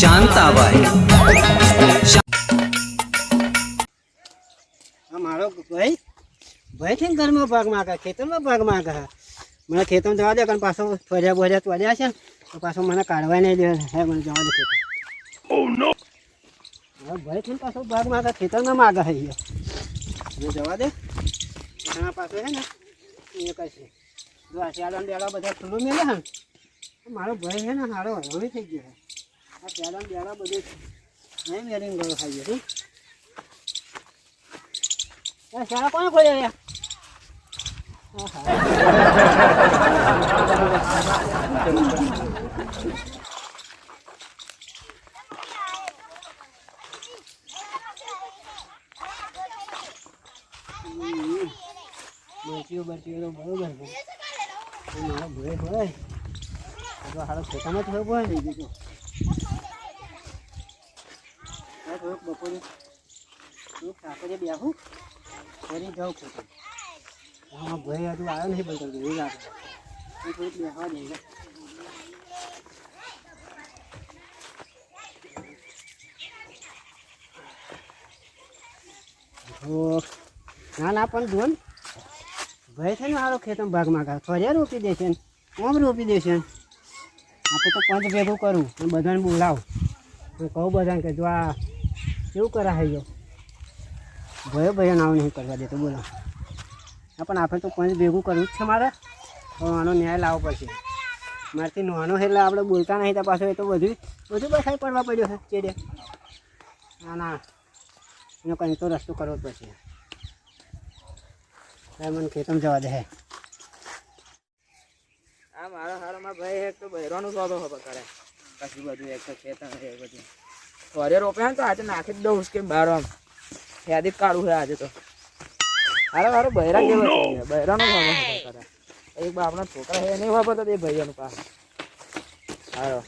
શાંતાબાઈ. મારો ભાઈ? ભાઈ થી ઘરમાં ભાગ માગે ખેતરમાં ભાગ માગે. મને ખેતરમાં જવા દે કારણ પાછો ફર્યા બોર્યા તોડ્યા છે. તો પાછો મને કાઢવા નહીં દે. હે મને જવા દે ખેતર. ભાઈ છે ને પાછો ભાગ માગે ખેતરમાં માગા અહીંયા. મને જવા દે. એના પાછો છે ને એ કહેશે જો આ ચાલન બેડા બધા ખુલ્લું મેલે હે મારો ભાઈ છે ને સારો હળવી થઈ ગયો છે. આ ચાલન બેડા બધું નહીં મેળીને ગયો ખાઈ ગયો શાળા કોને ખોલ્યા યાર બરચીઓ બરચીઓ તો બરોબર છે. મારો ભોય હારો ખેતામાં થોડોક હોય નહીં આ થોડુંક બપોરે, થોડુંક સાપરે બેહું. ફરી જાઉં ખેતર હા, ભાઈ હજુ આવ્યો નહીં બેસવા દે ના ના, પણ જોન ભાઈ છે ને મારો ખેતર ભાગ માગા ફર્યા રોપી દેશે ને. ઓમ રોપી દેશે આપણે તો પંચ ભેગું કરું અને બધાને બોલાવ. હું કહું બધાને કે જો આ કેવું કરાય ગયો ભયો ભયો નાવ નહીં કરવા દેતો બોલો હા, પણ આપણે તો પંચ ભેગું કરવું જ છે મારે. તો આનો ન્યાય લાવવો પડશે. મારાથી નાનો એટલે આપણે બોલતા નહીં તો પાછું, એ તો બધું બધું બસાઈ પડવા પડ્યો છે, ચેડે. ના ના. એનો કંઈ તો રસ્તો કરવો જ પડશે. હવે મને ખેતમ જવા દે હે. આ મારા હારામાં ભાઈ એક તો બહેરાનું સોદો ખબર કરે કશું બધું એક તો ખેતર એ બધું. થોડે રોપ્યા ને તો આજે નાખી જ દઉં કે બહાર આમ. યાદી કાઢું છે આજે તો. હારો હારો બહેરા કેવો છે. બહેરાનો કરે એક બાપના છોકરા છે નહીં વાપરતો તો એ ભાઈઓનું પાસે હારો.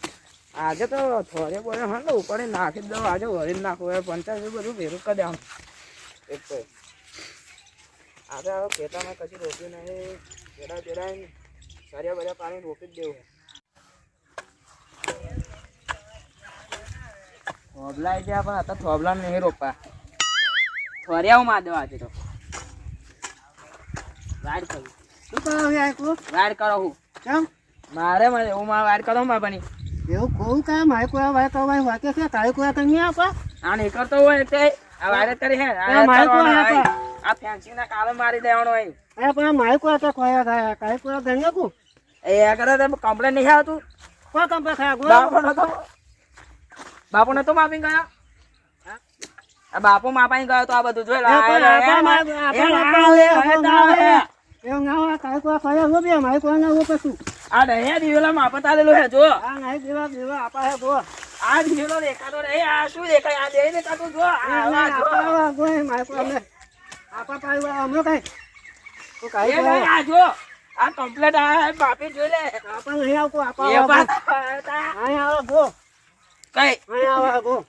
આજે તો થોડે બોલે હા ઉપર નાખી જ દઉં આજે વળી નાખું હવે પંચાયત બધું ભેરું કરી દે આમ એક તો આજે હવે ખેતરમાં કશું રોપ્યું નહીં. બેડા બેડા સરિયા બરિયા પાણી રોપી જ દેવું. થોબલા ગયા પણ અત્યારે થોબલા નહીં રોપા થોરિયા માં દેવા આજે તો. વાડ કરું. શું કરો છે આખું વાડ કરો હું. કેમ? મારે મને હું માં વાડ કરો માં બની. એવું કહું કામ મારે કોઈ ભાઈ તો ભાઈ વાકે છે? તારે કોઈ કંઈ નહીં આપા આ નહીં કરતો હોય તે. આ વાડ કરી હે. આ મારે કોઈ આપા. આ ફેન્સી ના કાલે મારી દેવાનો હોય. એ પણ મારે કોઈ તો ખોયા થાય કાંઈ કોઈ ગણી નાખું એ કરે તો કમ્પ્લેન નહીં આવતું. કોઈ કમ્પ્લેન ખાય ગો બાપો નતો બાપો નતો માપી ગયા? બાપો માપાઈ ગયો તો આ બધું જોઈ લે. એવું ના હોય કાંઈક આ રહ્યા દિવેલામાં આપત આલેલો હે જો. આ નહીં દેવા દેવા આપા હે જો. આ દિવેલો આ શું દેખાય? આ દેઈ દેખાતો જો. જો. આ જો મારે કોઈ અમે આપા પાઈ કઈ. આ જો. આ કમ્પ્લેટ આ બાપે જોઈ લે. આપા નહીં આવકો આપા આપા અહીં આવો ગો કઈ. અહીં આવો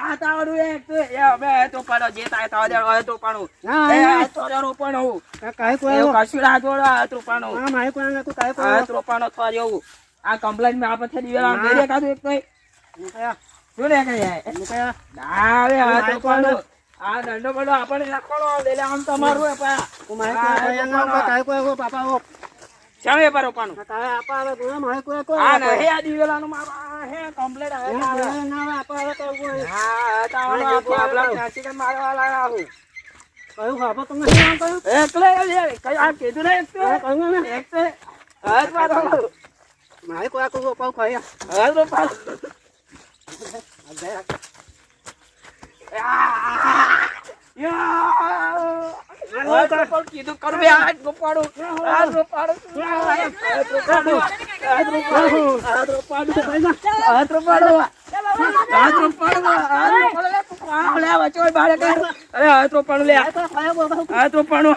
આ તાવડું એક કઈ આવે. આ તો આપણે આમ તમારું પાપા ચાલે પારો પાનો કાકા આપા હવે ગોળા મારે કોઈ કોઈ આ ના હે આ દીવેલાનો મારા હે કમ્પ્લીટ આવે તો હા તાવાનો મારવા લાયા હું કયું ખાપો તમે કઈ આ કીધું ને એક તો કહું ને એક તો હર પારો મારે યા કીધું કરું બે હાથ રોપાડું હાથ રોપાડું હાથ રોપાડું હાથ રોપાડું હાથ રોપાડું હાથ રોપાડું હાથ રોપાડું હાથ રોપાડું લે વચોય બાળક હાથ રોપાડું લે ખાયા હાથ રોપાડું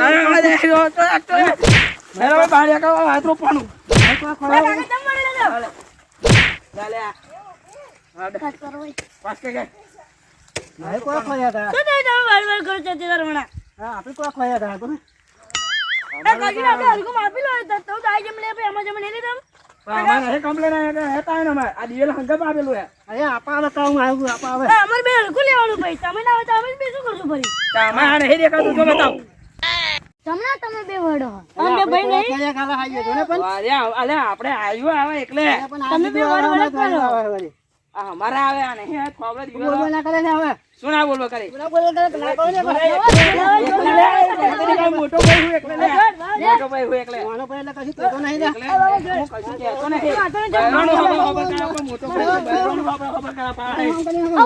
અરે, અરે, જો, તો, તો. મેરો ભાઈ બહાર આવો, હાથ રોપવાનું. હા, આપણે કોઈ ખોયા હતા કોને? પણ અમારે હે complain આવે એટલે હેતા આવે ને અમારે. આ દિવેલ હંગામાં આવેલું હે. અરે આપા આવે કામ આવ્યું આપા આવે. તો અમારે આ નહીં દેખાતું, જો બતાવો. તમે બે વડો. અરે આપણે કોઈ ખોયા કાલે આવીએ તો ને પણ? અરે, આપણે આવ્યું આવે એટલે. આવે, અમારે આવે. આ અમારા આવે આ નહીં થોબડા દિવેલો. બોલ બોલ ના કરે ને હવે? શું બોલવા કરે સુના બોલવા કરે ના કહો ને ભાઈ. એકલે લે, એકલે લે, મોટો ભાઈ હું એકલે મોટો ભાઈ હું એકલે. નાનો ભાઈ એટલે કશું કહેતો નહીં ને કશું કહેતો નહીં. બહેરાનું ખબર ખબર કરા, પણ મોટો ભાઈ તો બહેરાનું ખબર ખબર કરા પાડે.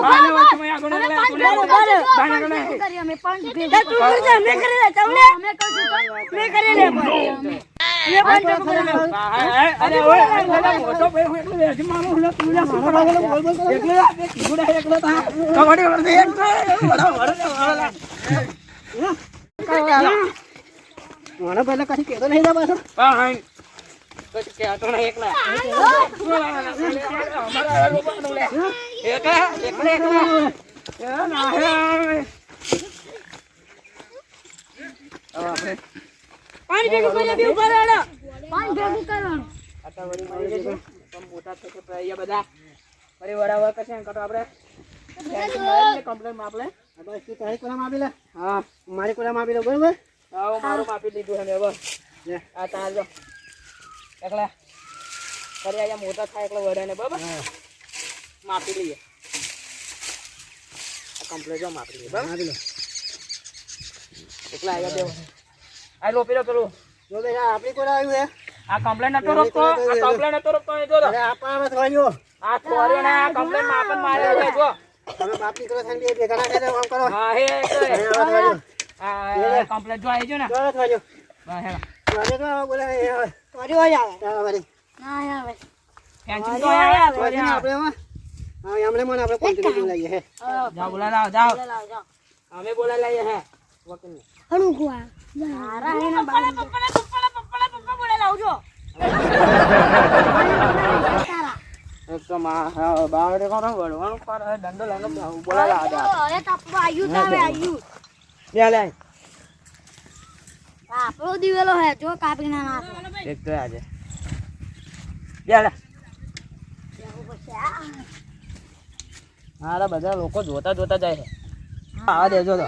બાને આગળ એકલે, આગળ એકલે. બાને આગળ નહીં. હા, અરે, ઓય, અરે, મોટો ભાઈ હું એકલો વેચી મારું, હું તું લે, શું કરો? બોલ બોલ કરે. એકલો આ પેલા કઈ કેતો એકલો તા. એકલો. નહીં લે પાછો. પાહણ. નહીં એકલા. અમારા આ લોકોનું લે. એકલા, ભેગું કરી એ ઊભા રહેડો પાણી ભેગું આપણે આટા વળી મળી જશે. પણ મોટા થશે કે અહીંયા બધા ફરી વડા કરશે ને કટો આપણે કમ્પ્લેન આપણે આ બસ તારી કોલામાં આપી લે. હા મારી કોલામાં આપી લે બરોબર આવો મારું માપી લીધું છે ને હવે લે. આ તાર જો એકલા ફરી અહીંયા મોટા થાય એકલા વડે ને બરાબર માપી લઈએ આ કમ્પ્લેટ જો માપી લઈએ બરાબર આપી એકલા અહીંયા દેવો આ રોપી પેલો પેલો. જો બેટા આપણી કોલા આવ્યું હે આ કમ્પ્લેન નતો રોકતો? આ કમ્પ્લેન નતો રોકતો? એ જો તો. અરે આપા આવે તો આ છોરીઓ ને આ કમ્પ્લેટ માપન માર્યો છે જો. તમે બાપ દીકરો થઈને બે ભેગા ના કરે કામ કરો. હા હે આવે. આ કમ્પ્લેન જો આવી જો ને? જો આવ્યો. હા હે આજે તો બોલે બોલે એ આવે. ચાલો વળી. ફેન્સી તો છે ને આપણે હા એમણે મને આપણે કોન્ટિન્યુ બોલાવીએ હે. જાઓ બોલા લાવ જાઓ. અમે બોલા લઈએ હે. વકીલ હણું તો આપણો દિવેલો હે જો કાપી ના નાખો. એક તો આજે. હારા બધા લોકો જોતા જોતા જાય છે. આવા દેજો તો.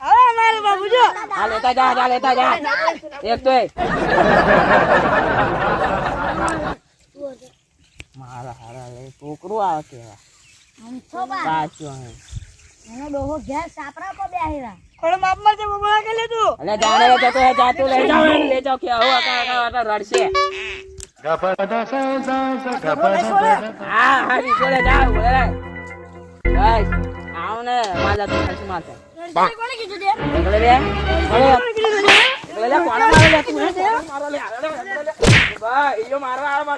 હવે અમારે બાબુ જો. હા લેતા જા જા લેતા જા. એક તો મારા હારા લે આવે કેવા હમછો બા. સાચું હે. એનો ડોહો ઘેર સાપરા પર બેહીરા. અલે જાને રે જતો હે જાતું લઈ જાઓ લઈ જાઓ કે આવો આકા આકા આકા રડશે. હા હા બોલે જા બોલે બસ આવ ને માજા તો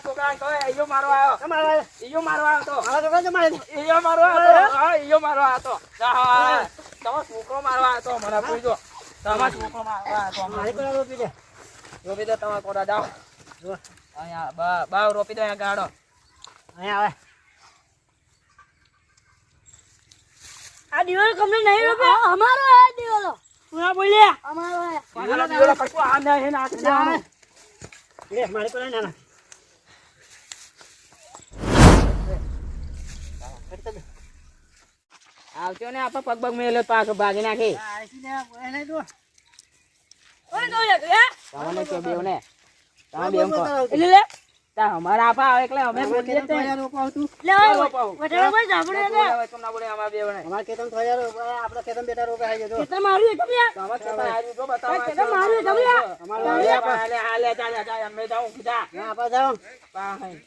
છોકરા મારવા આવ્યો તમારા ઈયો મારવા આવ્યો. તો. મારા છોકરા તો મારે ઈયો મારવા આવ્યો તો. હા? ઈયો મારવા આવ્યો તો. જા હા છોકરો મારવા આવ્યો મને પૂછજો. તમારો છોકરો મારવા આવ્યો તો મારી કોલા રોપી દે? રોપી દો તમારો કોડા જાઓ. જો. અહીંયા બા બા રોપી દો અહીંયા ગાડો અહીંયા આવે. આ દિવેલો કમને નહીં રૂપિયા અમારો હે દિવેલો પૂરા બોલે અમારો હે. પાછળ દીવાલો કશું આ ના હે ના આ. લે મારી કોલા નાના આવજો ને આપણે પગ પગ મેલે પાછો ભાગી નાખે. ને તું કોને કહું તમને કે બેવ ને તમે બેવ એટલે લે. તા અમારા આપા આવે એટલે અમે બોલીએ ખેતમ જ થોડા રોપા લે વટાણા ભાઈ સાંભળે ને બોલાવે બોલે અમારા બેવ ને અમારે ખેતમ થોડા રોપા આપણે ખેતમ બેટા રોપા આવી જતો ખેતર મારું એકમ યાર તમારે ખેતર હાર્યું જો બતાવો. ખેતર મારું એકમ યાર અમારે હાલે, હાલે, હાલે, જા, જા, જા, અમે જાઉં, કીધા. ના આપા જાઓ પા, હઈ.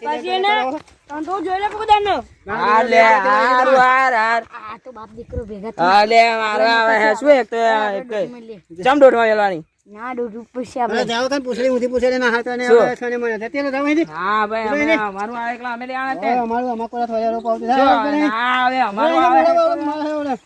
પછી ને એને તો જોઈ લે કુદાનો હાલે, હારું, હાર, હાર. આ તો બાપ દીકરો ભેગા હાલે, મારો આવે હે, શું એક તો તો. ચમ દોઢમાં મેલવાની? ના દોઢ પૂછ્યા આપણે જાઓ તને પૂછડી ઊંધી પૂછડી ના હાથ અને? હવે છને મને તે તેલો જાવ અહીંથી હા, ભાઈ, અમે મારું આ એકલા અમે લેવાના તે. અમારું અમાર કોલા થોડા રોપા આવતું ના આવે, અમારું આવે.